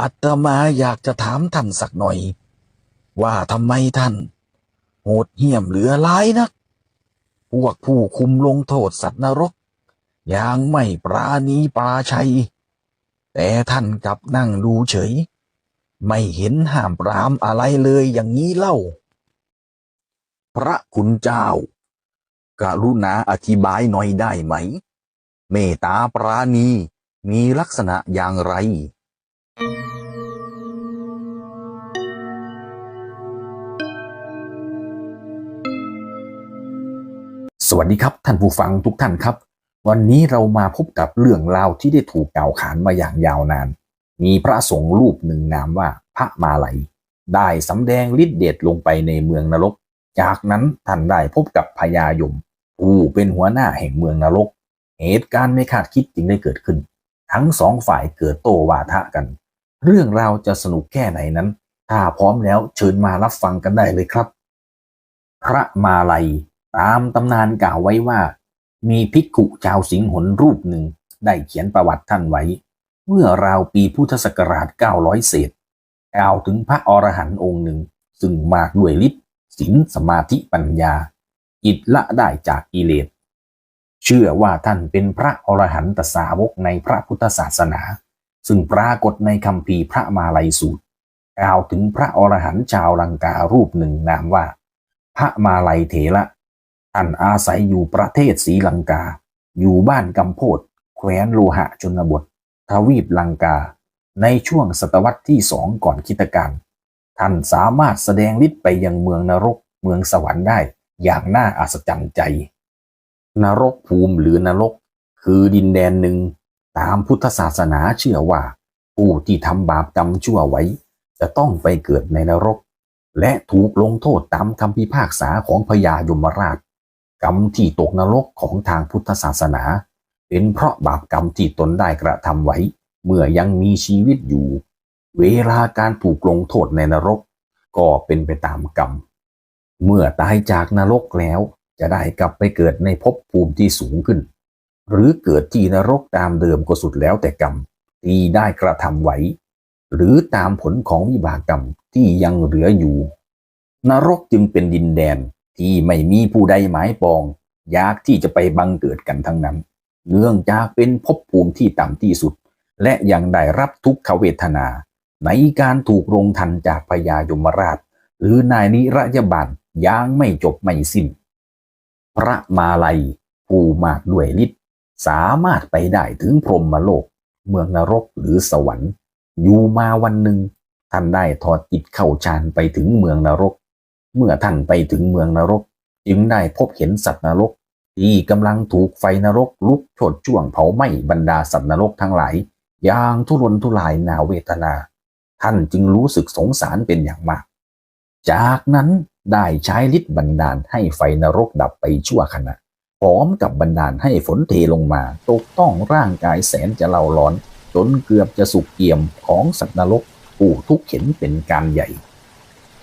อาตมาอยากจะถามท่านสักหน่อย ว่าทำไมท่าน โหดเหี้ยมเหลือร้ายนัก พวกผู้คุมลงโทษสัตว์นรกย่างไม่ปราณีปราชัย แต่ท่านกลับนั่งดูเฉย ไม่เห็นห้ามปรามอะไรเลยอย่างนี้เล่า พระคุณเจ้า กรุณาอธิบายหน่อยได้ไหม เมตตาปราณีมีลักษณะอย่างไร สวัสดีครับท่านผู้ฟังทุกท่านครับ วันนี้เรามาพบกับเรื่องราวที่ได้ถูกกล่าวขานมาอย่างยาวนาน มีพระสงฆ์รูปหนึ่งนามว่าพระมาลัย ได้สำแดงฤทธิเดชลงไปในเมืองนรก จากนั้นท่านได้พบกับพญายมผู้เป็นหัวหน้าแห่งเมืองนรก เหตุการณ์ไม่คาดคิดจึงได้เกิดขึ้น ทั้งสองฝ่ายเกิดโต้วาทะกัน เรื่องราวจะสนุกแค่ไหนนั้น ถ้าพร้อมแล้วเชิญมารับฟังกันได้เลยครับ พระมาลัย ตามตำนานกล่าวไว้ว่า มีภิกขุชาวสิงหนรูปหนึ่งได้เขียนประวัติท่านไว้ เมื่อราวปีพุทธศักราช 900 เศษกล่าวถึงพระอรหันต์องค์หนึ่ง ซึ่งมากด้วยฤทธิ์ศีลสมาธิปัญญาจิตละได้จากกิเลสเชื่อว่าท่านเป็นพระอรหันตสาวกในพระพุทธศาสนา ซึ่งปรากฏในคำพีพระมาลัยสูตรกล่าวถึงพระอรหันต์ชาวลังการูปหนึ่งนามว่า พระมาลัยเถระ ท่านอาศัยอยู่ประเทศศรีลังกา อยู่บ้านกำโพดแคว้นโลหะชนบท ทวีปลังกา ในช่วงศตวรรษที่สองก่อนคิตกาลท่านสามารถแสดงฤทธิ์ไปยังเมืองนรกเมืองสวรรค์ได้อย่างน่าอัศจรรย์ใจ นรกภูมิหรือนรก คือดินแดนหนึ่ง ตามพุทธศาสนาเชื่อว่า ผู้ที่ทำบาปกรรมชั่วไว้ จะต้องไปเกิดในนรก และถูกลงโทษตามคำพิพากษาของพญายมราช กรรมที่ตกนรกของทางพุทธศาสนา เป็นเพราะบาปกรรมที่ตนได้กระทำไว้ เมื่อยังมีชีวิตอยู่ เวลาการถูกลงโทษในนรก ก็เป็นไปตามกรรม เมื่อตายจากนรกแล้วจะได้กลับไปเกิดในภพภูมิที่สูงขึ้น หรือเกิดที่นรกตามเดิมก็สุดแล้วแต่กรรมที่ได้กระทำไว้ หรือตามผลของวิบากกรรมที่ยังเหลืออยู่ นรกจึงเป็นดินแดน ที่ไม่มีผู้ใดหมายปอง อยากที่จะไปบังเกิดกันทั้งนั้น เนื่องจากเป็นภพภูมิที่ต่ำที่สุด และยังได้รับทุกขเวทนา ในการถูกลงทันจากพญายมราช หรือนายนิรยาบาลย่างไม่จบไม่สิ้น พระมาลัย ผู้มากด้วยฤทธิ์สามารถไปได้ถึงพรหมโลก เมืองนรกหรือสวรรค์ อยู่มาวันหนึ่งท่านได้ถอดจิตเข้าฌานไปถึงเมืองนรก เมื่อท่านไปถึงเมืองนรก จึงได้พบเห็นสัตว์นรก ที่กำลังถูกไฟนรกลุกโชดช่วงเผาไหม้บรรดาสัตว์นรกทั้งหลาย อย่างทุรนทุรายนาเวทนา ท่านจึงรู้สึกสงสารเป็นอย่างมาก จากนั้นได้ใช้ฤทธิ์บันดาลให้ไฟนรกดับไปชั่วขณะพร้อมกับบันดาลให้ฝนเทลงมา ตกต้องร่างกายแสนจะเล่าร้อน จนเกือบจะสุกเกี่ยมของสัตว์นรกผู้ทุกข์เข็นเป็นการใหญ่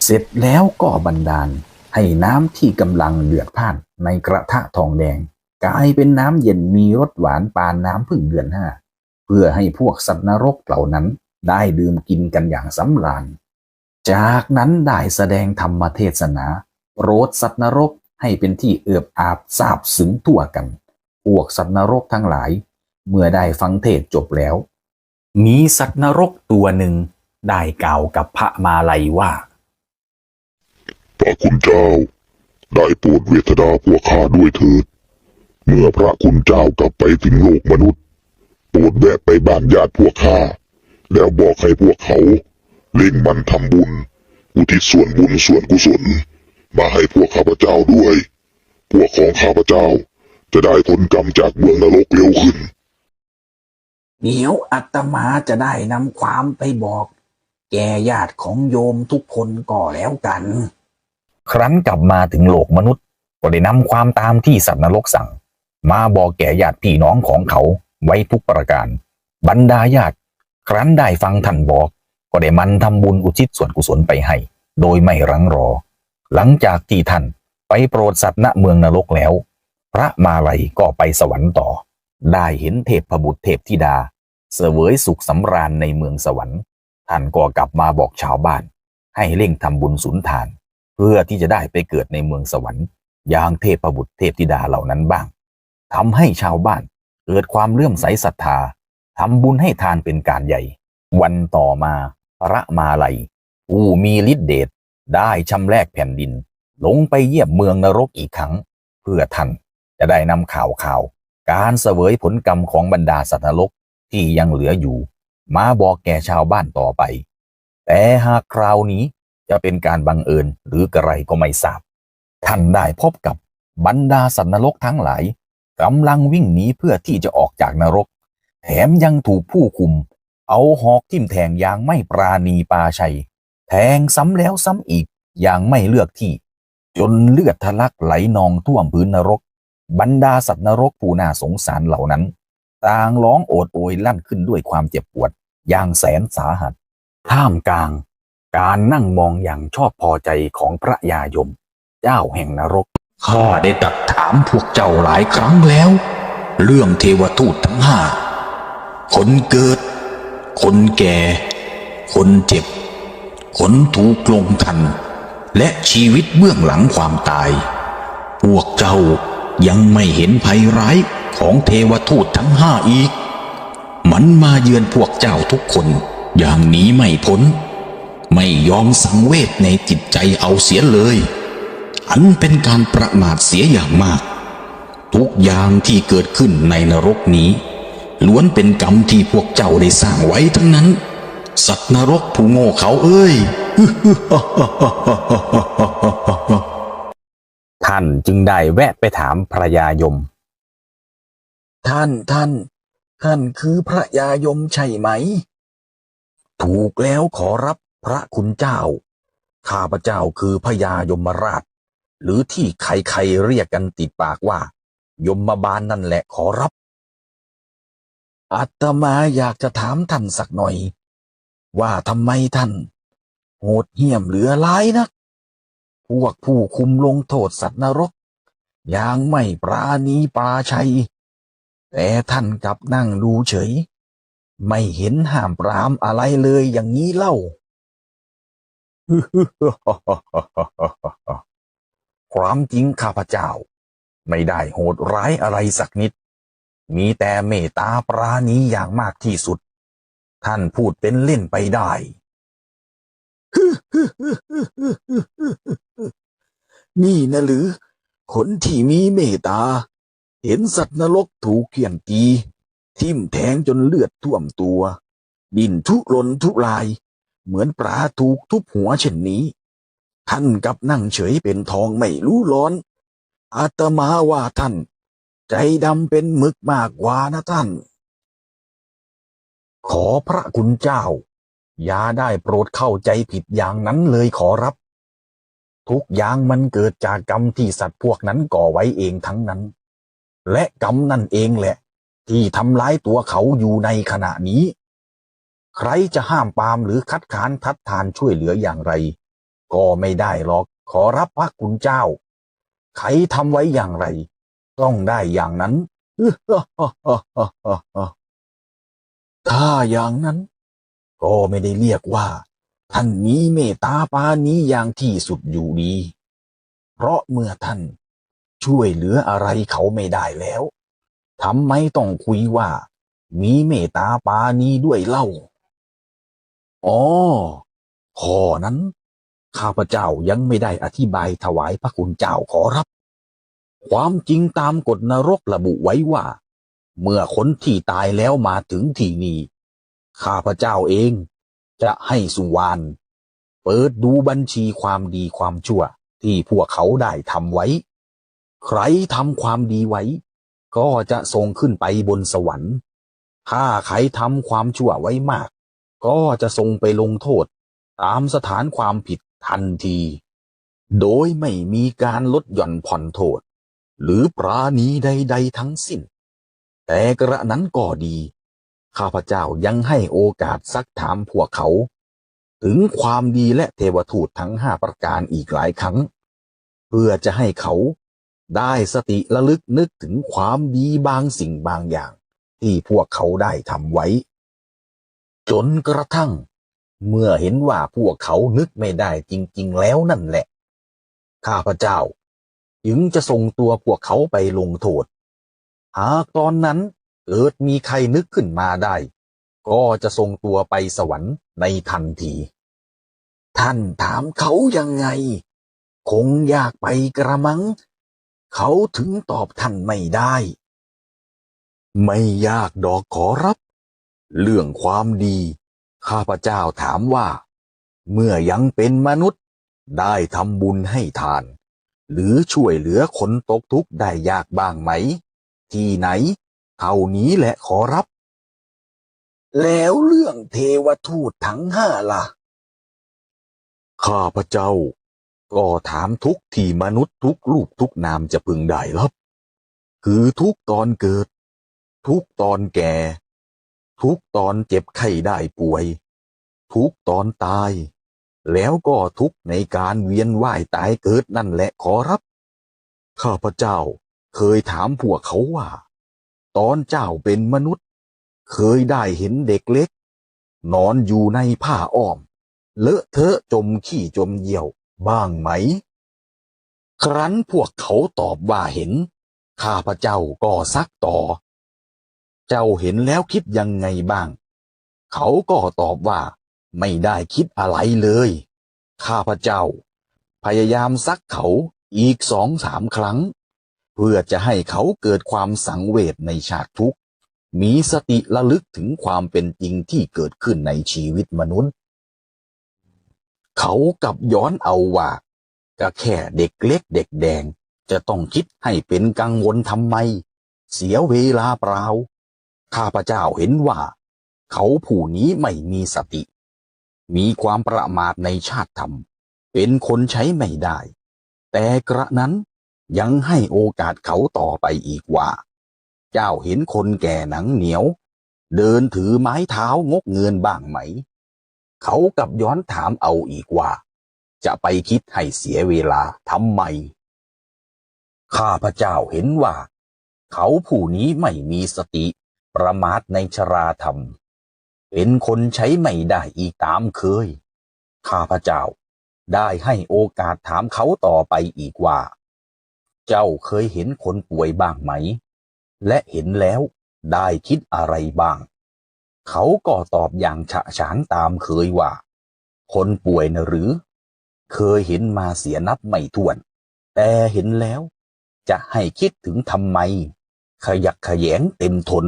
เสร็จแล้วก็บันดาล ให้น้ำที่กำลังเดือดพ่านในกระทะทองแดง กลายเป็นน้ำเย็นมีรสหวานปานน้ำพึ่งเดือนห้า เพื่อให้พวกสัตว์นรกเหล่านั้นได้ดื่มกินกันอย่างสำราญ จากนั้นได้แสดงธรรมเทศนาโปรดสัตว์นรกให้เป็นที่เอือบอาบซาบซึ้งทั่วกัน พวกสัตว์นรกทั้งหลาย เมื่อได้ฟังเทศจบแล้ว มีสัตว์นรกตัวหนึ่งได้กล่าวกับพระมาลัยว่า พระคุณเจ้า ได้โปรดเวทนาพวกข้าด้วยเถิด เมื่อพระคุณเจ้ากลับไปถึงโลกมนุษย์ โปรดแวะไปบ้านญาติพวกข้า แล้วบอกให้พวกเขาเล่งมันทำบุญ อุทิศส่วนบุญส่วนกุศล มาให้พวกข้าพเจ้าด้วย พวกของข้าพเจ้าจะได้พ้นกรรมจากเมืองนรกเร็วขึ้น เดี๋ยวอาตมาจะได้นำความไปบอก แก่ญาติของโยมทุกคนก็แล้วกัน ครั้นกลับมาถึงโลกมนุษย์ก็ได้นำความตามที่สัตว์นรกสั่ง มาบอกแก่ญาติพี่น้องของเขาไว้ทุกประการ บรรดาญาติครั้นได้ฟังท่านบอก ก็ได้มันทำบุญอุทิศส่วนกุศลไปให้ โดยไม่รังรอ หลังจากที่ท่านไปโปรดสัตว์ณเมืองนรกแล้ว พระมาลัยก็ไปสวรรค์ต่อ ได้เห็นเทพบุตรเทพธิดา เสวยสุขสำราญในเมืองสวรรค์ ท่านก็กลับมาบอกชาวบ้าน ให้เร่งทำบุญสุนทาน เพื่อที่จะได้ไปเกิดในเมืองสวรรค์อย่างเทพบุตรเทพธิดาเหล่านั้นบ้างทำให้ชาวบ้านเกิดความเลื่อมใสศรัทธาทำบุญให้ทานเป็นการใหญ่ วันต่อมาพระมาลัยผู้มีฤทธิเดชได้ชำแรกแผ่นดิน ลงไปเยี่ยมเมืองนรกอีกครั้ง เพื่อท่านจะได้นำข่าวข่าว การเสวยผลกรรมของบรรดาสัตว์นรกที่ยังเหลืออยู่ มาบอกแก่ชาวบ้านต่อไป แต่หากคราวนี้ จะเป็นการบังเอิญหรือกระไรก็ไม่ทราบ ท่านได้พบกับบรรดาสัตว์นรกทั้งหลายกำลังวิ่งหนีเพื่อที่จะออกจากนรก แถมยังถูกผู้คุม เอาหอกทิ่มแทงอย่างไม่ปราณีปาชัย แทงซ้ำแล้วซ้ำอีกอย่างไม่เลือกที่ จนเลือดทะลักไหลนองท่วมพื้นนรก บรรดาสัตว์นรกผู้น่าสงสารเหล่านั้น ต่างร้องโอดโอยลั่นขึ้นด้วยความเจ็บปวดอย่างแสนสาหัส ท่ามกลาง การนั่งมองอย่างชอบพอใจของพระยายม เจ้าแห่งนรก ข้าได้ตรัดถามพวกเจ้าหลายครั้งแล้ว เรื่องเทวทูตทั้งห้า คนเกิด คนแก่ คนเจ็บ คนถูกลงทัน และชีวิตเบื้องหลังความตาย พวกเจ้ายังไม่เห็นภัยร้ายของเทวทูตทั้งห้าอีก มันมาเยือนพวกเจ้าทุกคนอย่างนี้ไม่พ้น ไม่ยอมสังเวชในจิตใจเอาเสียเลย อันเป็นการประมาทเสียอย่างมาก ทุกอย่างที่เกิดขึ้นในนรกนี้ ล้วนเป็นกรรมที่พวกเจ้าได้สร้างไว้ทั้งนั้น สัตว์นรกผู้โง่เขาเอ้ย ท่านจึงได้แวะไปถามพระยายม ท่านท่าน ท่านคือพระยายมใช่ไหม ถูกแล้วขอรับ พระคุณเจ้า ข้าพเจ้าคือพญายมราช หรือที่ใครๆเรียกกันติดปากว่า ยมบาลนั่นแหละขอรับ อาตมาอยากจะถามท่านสักหน่อย ว่าทำไมท่าน โหดเหี้ยมเหลือร้ายนัก พวกผู้คุมลงโทษสัตว์นรกอย่างไม่ปราณีปราชัย แต่ท่านกลับนั่งดูเฉย ไม่เห็นห้ามปรามอะไรเลยอย่างนี้เล่า ความจริงข้าพเจ้า ไม่ได้โหดร้ายอะไรสักนิด มีแต่เมตตาปราณีอย่างมากที่สุด ท่านพูดเป็นเล่นไปได้นี่นะหรือ คนที่มีเมตตา เห็นสัตว์นรกถูกเขี่ยนตี ทิ่มแทงจนเลือดท่วมตัว ดินทุรนทุราย เหมือนปลาถูกทุบหัวเช่นนี้ ท่านกับนั่งเฉยเป็นทองไม่รู้ร้อน อาตมาว่าท่าน ใจดำเป็นมึกมากกว่านะท่าน ขอพระคุณเจ้า อย่าได้โปรดเข้าใจผิดอย่างนั้นเลยขอรับ ทุกอย่างมันเกิดจากกรรมที่สัตว์พวกนั้นก่อไว้เองทั้งนั้น และกรรมนั่นเองแหละ ที่ทำร้ายตัวเขาอยู่ในขณะนี้ ใครจะห้ามปามหรือคัดค้านทัดทานช่วยเหลืออย่างไร ก็ไม่ได้หรอกขอรับพระคุณเจ้า ใครทำไว้อย่างไร ต้องได้อย่างนั้นถ้าอย่างนั้น ก็ไม่ได้เรียกว่า ท่านมีเมตตาปานี้อย่างที่สุดอยู่ดี เพราะเมื่อท่านช่วยเหลืออะไรเขาไม่ได้แล้วทำไมต้องคุยว่า มีเมตตาปานี้ด้วยเล่า อ๋อ ข้อนั้น ข้าพเจ้ายังไม่ได้อธิบายถวายพระคุณเจ้าขอรับ ความจริงตามกฎนรกระบุไว้ว่า เมื่อคนที่ตายแล้วมาถึงที่นี้ ข้าพเจ้าเองจะให้สุวรรณเปิดดูบัญชีความดีความชั่วที่พวกเขาได้ทำไว้ ใครทำความดีไว้ ก็จะส่งขึ้นไปบนสวรรค์ ถ้าใครทำความชั่วไว้มาก ก็จะส่งไปลงโทษตามสถานความผิดทันที โดยไม่มีการลดหย่อนผ่อนโทษ หรือปราณีใด ๆ ทั้งสิ้น แต่กระนั้นก็ดี ข้าพเจ้ายังให้โอกาสซักถามพวกเขา ถึงความดีและเทวทูตทั้งห้าประการอีกหลายครั้ง เพื่อจะให้เขาได้สติระลึกนึกถึงความดีบางสิ่งบางอย่าง ที่พวกเขาได้ทำไว้ จนกระทั่ง เมื่อเห็นว่าพวกเขานึกไม่ได้จริง ๆ แล้วนั่นแหละ ข้าพเจ้าจึงจะส่งตัวพวกเขาไปลงโทษ หากตอนนั้นเกิดมีใครนึกขึ้นมาได้ ก็จะส่งตัวไปสวรรค์ในทันที ท่านถามเขายังไง คงอยากไปกระมัง เขาถึงตอบท่านไม่ได้ ไม่ยากดอกขอรับ เรื่องความดี ข้าพเจ้าถามว่า เมื่อยังเป็นมนุษย์ได้ทำบุญให้ทาน หรือช่วยเหลือคนตกทุกข์ได้ยากบ้างไหม ที่ไหนเท่านี้แหละขอรับ แล้วเรื่องเทวทูตทั้งห้าล่ะ ข้าพเจ้า ก็ถามทุกที่มนุษย์ทุกรูปทุกนามจะพึงได้รับ คือทุกตอนเกิด ทุกตอนแก่ ทุกตอนเจ็บไข้ได้ป่วย ทุกตอนตาย แล้วก็ทุกในการเวียนว่ายตายเกิดนั่นแหละขอรับ ข้าพเจ้าเคยถามพวกเขาว่า ตอนเจ้าเป็นมนุษย์ เคยได้เห็นเด็กเล็ก นอนอยู่ในผ้าอ้อม เลอะเทอะจมขี้จมเยี่ยวบ้างไหม ครั้นพวกเขาตอบว่าเห็น ข้าพเจ้าก็ซักต่อ เจ้าเห็นแล้วคิดยังไงบ้าง เขาก็ตอบว่า ไม่ได้คิดอะไรเลย ข้าพเจ้า พยายามซักเขาอีกสองสามครั้ง เพื่อจะให้เขาเกิดความสังเวชในฉากทุกข์ มีสติระลึกถึงความเป็นจริงที่เกิดขึ้นในชีวิตมนุษย์ เขากลับย้อนเอาว่าก็แค่เด็กเล็กเด็กแดง จะต้องคิดให้เป็นกังวลทำไม เสียเวลาเปล่า ข้าพเจ้าเห็นว่า เขาผู้นี้ไม่มีสติ มีความประมาทในชาติธรรม เป็นคนใช้ไม่ได้ แต่กระนั้นยังให้โอกาสเขาต่อไปอีกว่า เจ้าเห็นคนแก่หนังเหนียว เดินถือไม้เท้างกเงินบ้างไหม เขากับย้อนถามเอาอีกว่า จะไปคิดให้เสียเวลาทำไม ข้าพเจ้าเห็นว่า เขาผู้นี้ไม่มีสติ ประมาทในชราธรรม เป็นคนใช้ไม่ได้อีกตามเคย ข้าพเจ้าได้ให้โอกาสถามเขาต่อไปอีกว่า เจ้าเคยเห็นคนป่วยบ้างไหม และเห็นแล้วได้คิดอะไรบ้าง เขาก็ตอบอย่างฉะฉานตามเคยว่า คนป่วยนะหรือ เคยเห็นมาเสียนับไม่ถ้วน แต่เห็นแล้ว จะให้คิดถึงทำไม ขยักขยงเต็มทน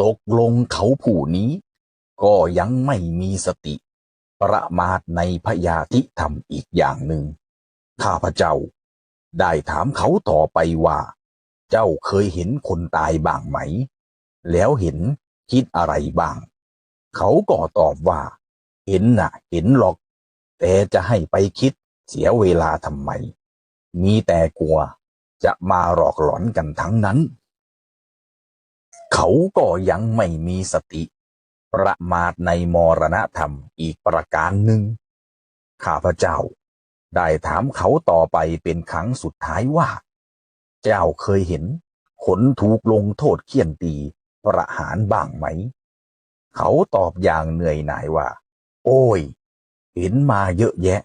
ตกลงเขาผู้นี้ ก็ยังไม่มีสติ ประมาทในพยาธิธรรมอีกอย่างหนึ่ง ข้าพเจ้า ได้ถามเขาต่อไปว่า เจ้าเคยเห็นคนตายบ้างไหม แล้วเห็นคิดอะไรบ้าง เขาก็ตอบว่า เห็นน่ะ เห็นหรอก แต่จะให้ไปคิดเสียเวลาทำไม มีแต่กลัวจะมาหลอกหลอนกันทั้งนั้น เขาก็ยังไม่มีสติ ประมาทในมรณธรรมอีกประการหนึ่ง ข้าพเจ้า ได้ถามเขาต่อไปเป็นครั้งสุดท้ายว่า เจ้าเคยเห็นคนถูกลงโทษเคี่ยนตีประหารบ้างไหม เขาตอบอย่างเหนื่อยหน่ายว่า โอ้ย เห็นมาเยอะแยะ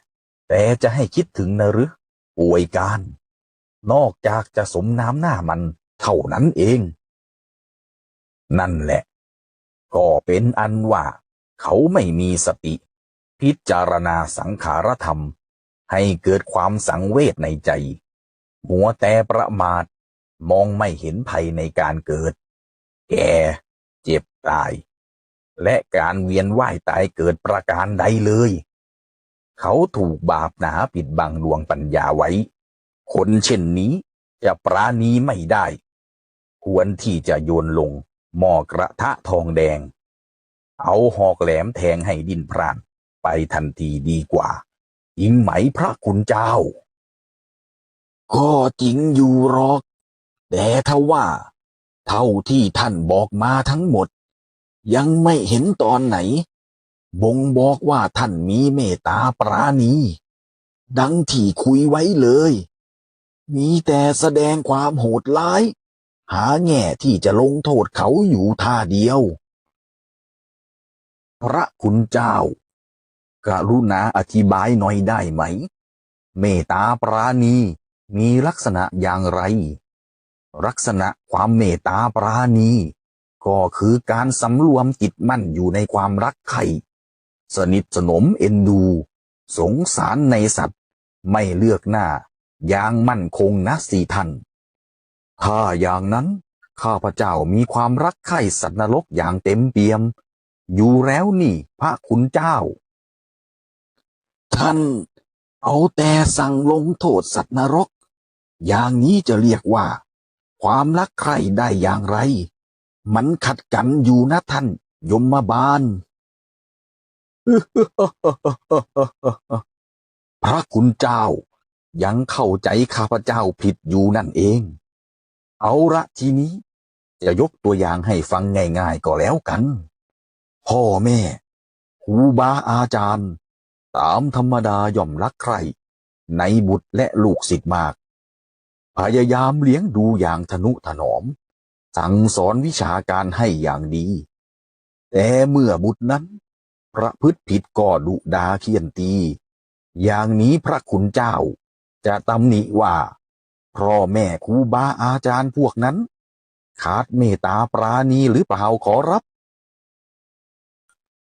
แต่จะให้คิดถึงนะหรือป่วยการ นอกจากจะสมน้ำหน้ามันเท่านั้นเอง นั่นแหละ ก็เป็นอันว่า เขาไม่มีสติ พิจารณาสังขารธรรม ให้เกิดความสังเวชในใจ หัวแต่ประมาทมองไม่เห็นภัยในการเกิด แก่ เจ็บตาย และการเวียนว่ายตายเกิดประการใดเลย เขาถูกบาปหนาปิดบังดวงปัญญาไว้ คนเช่นนี้จะปราณีไม่ได้ ควรที่จะโยนลง หม้อกระทะทองแดง เอาหอกแหลมแทงให้ดินพราน ไปทันทีดีกว่าจริงไหมพระคุณเจ้า ก็จริงอยู่หรอก แต่ถ้าว่า เท่าที่ท่านบอกมาทั้งหมด ยังไม่เห็นตอนไหน บ่งบอกว่าท่านมีเมตตาปราณี ดังที่คุยไว้เลย มีแต่แสดงความโหดร้าย หาแง่ที่จะลงโทษเขาอยู่ท่าเดียว พระคุณเจ้า กรุณาอธิบายหน่อยได้ไหม เมตตาปราณีมีลักษณะอย่างไร ลักษณะความเมตตาปราณี ก็คือการสำรวมจิตมั่นอยู่ในความรักใครสนิทสนมเอ็นดู สงสารในสัตว์ ไม่เลือกหน้าอย่างมั่นคงนะสี่ท่าน ถ้าอย่างนั้นข้าพเจ้ามีความรักใคร่สัตว์นรกอย่างเต็มเปี่ยม อยู่แล้วนี่พระคุณเจ้า ท่านเอาแต่สั่งลงโทษสัตว์นรก อย่างนี้จะเรียกว่า ความรักใคร่ได้อย่างไร มันขัดกันอยู่นะท่าน ยมบาล พระคุณเจ้ายังเข้าใจข้าพเจ้าผิดอยู่นั่นเอง เอาละทีนี้ จะยกตัวอย่างให้ฟังง่ายๆก็แล้วกัน พ่อแม่ครูบาอาจารย์ ตามธรรมดาย่อมรักใคร ในบุตรและลูกศิษย์มาก พยายามเลี้ยงดูอย่างทนุถนอม สั่งสอนวิชาการให้อย่างดี แต่เมื่อบุตรนั้น ประพฤติผิดก็ดุดาเคียนตี อย่างนี้พระคุณเจ้า จะตำหนิว่า พ่อแม่ครูบาอาจารย์พวกนั้น ขาดเมตตาปราณีหรือเปล่าขอรับ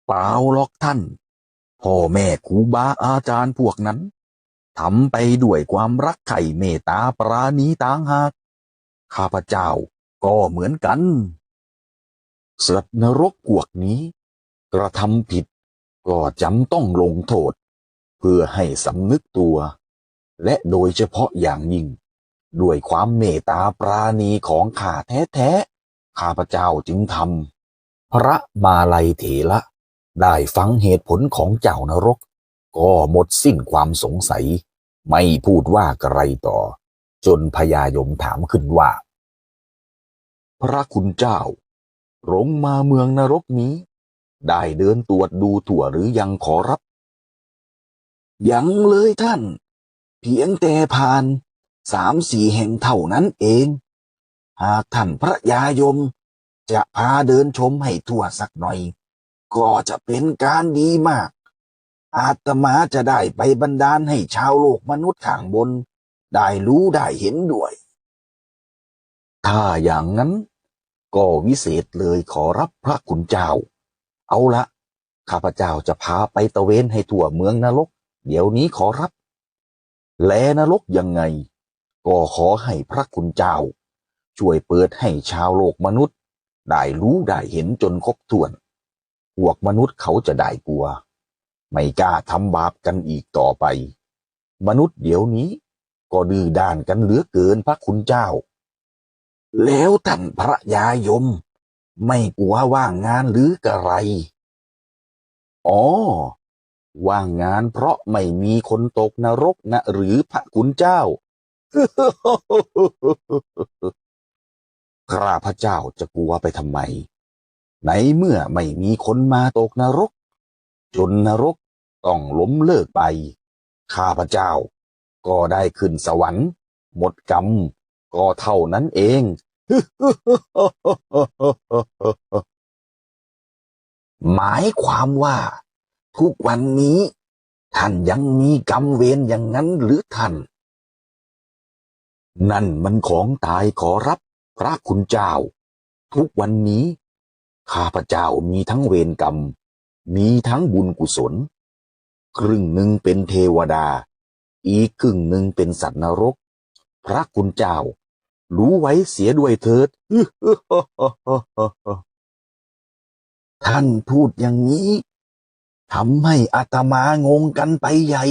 เปล่าหรอกท่าน พ่อแม่ครูบาอาจารย์พวกนั้นทำไปด้วยความรักใคร่เมตตาปราณีต่างหาก ข้าพเจ้าก็เหมือนกัน สัตว์นรกพวกนี้ กระทำผิดก็จำต้องลงโทษ เพื่อให้สำนึกตัว และโดยเฉพาะอย่างยิ่ง ด้วยความเมตตาปราณีของข้าแท้ๆ ข้าพเจ้าจึงทำ พระมาลัยเถระได้ฟังเหตุผลของเจ้านรก ก็หมดสิ้นความสงสัย ไม่พูดว่าอะไรต่อ จนพญายมถามขึ้นว่า พระคุณเจ้าลงมาเมืองนรกนี้ ได้เดินตรวจดูถั่วหรือยังขอรับ ยังเลยท่าน เพียงแต่ผ่าน สามสี่แห่งเท่านั้นเอง หากท่านพระยายม จะพาเดินชมให้ทั่วสักหน่อย ก็จะเป็นการดีมาก อาตมาจะได้ไปบันดาลให้ชาวโลกมนุษย์ข้างบน ได้รู้ได้เห็นด้วย ถ้าอย่างนั้น ก็วิเศษเลยขอรับพระคุณเจ้า เอาละข้าพเจ้าจะพาไปตะเวนให้ทั่วเมืองนรก เดี๋ยวนี้ขอรับ แลนรกยังไง ก็ขอให้พระคุณเจ้า ช่วยเปิดให้ชาวโลกมนุษย์ ได้รู้ได้เห็นจนครบถ้วน พวกมนุษย์เขาจะได้กลัว ไม่กล้าทำบาปกันอีกต่อไป มนุษย์เดี๋ยวนี้ ก็ดื้อด้านกันเหลือเกินพระคุณเจ้า แล้วท่านพระยายม ไม่กลัวว่างงานหรือกระไร อ๋อ ว่างงานเพราะไม่มีคนตกนรกนะหรือพระคุณเจ้า ข้าพระเจ้าจะกลัวไปทำไม ในเมื่อไม่มีคนมาตกนรก จนนรกต้องล้มเลิกไป ข้าพระเจ้า ก็ได้ขึ้นสวรรค์ หมดกรรม ก็เท่านั้นเอง หมายความว่า ทุกวันนี้ ท่านยังมีกรรมเวรอย่างนั้นหรือท่าน นั่นมันของตายขอรับพระคุณเจ้า ทุกวันนี้ ข้าพเจ้ามีทั้งเวรกรรม มีทั้งบุญกุศล ครึ่งหนึ่งเป็นเทวดา อีกครึ่งหนึ่งเป็นสัตว์นรก พระคุณเจ้า รู้ไว้เสียด้วยเถิด ท่านพูดอย่างนี้ทำให้อาตมางงกันไปใหญ่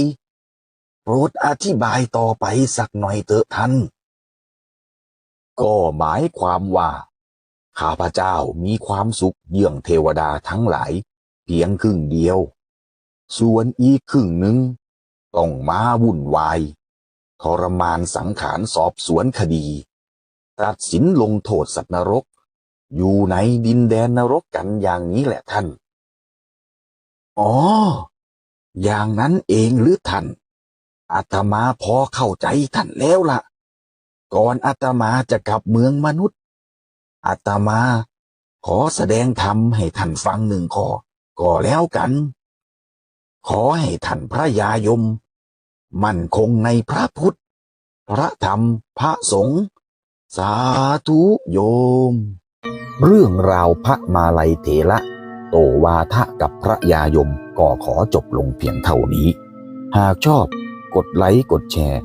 โปรดอธิบายต่อไปสักหน่อยเถอะท่าน ก็หมายความว่า ข้าพเจ้ามีความสุขเยี่ยงเทวดาทั้งหลาย เพียงครึ่งเดียว ส่วนอีกครึ่งหนึ่งต้องมาวุ่นวาย ทรมานสังขารสอบสวนคดี ตัดสินลงโทษสัตว์นรก อยู่ในดินแดนนรกกันอย่างนี้แหละท่าน อ๋อ อย่างนั้นเองหรือท่านอาตมาพอเข้าใจท่านแล้วล่ะ ก่อนอาตมาจะกลับเมืองมนุษย์อาตมา ขอแสดงธรรมให้ท่านฟังหนึ่งข้อก็แล้วกัน ขอให้ท่านพระยายม มั่นคงในพระพุทธ พระธรรมพระสงฆ์สาธุโยม เรื่องราวพระมาลัยเถระโตวาทะกับพระยายมก็ขอจบลงเพียงเท่านี้ หากชอบกดไลค์กดแชร์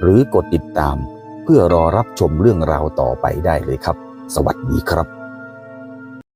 หรือกดติดตาม เพื่อรอรับชมเรื่องราวต่อไปได้เลยครับ สวัสดีครับ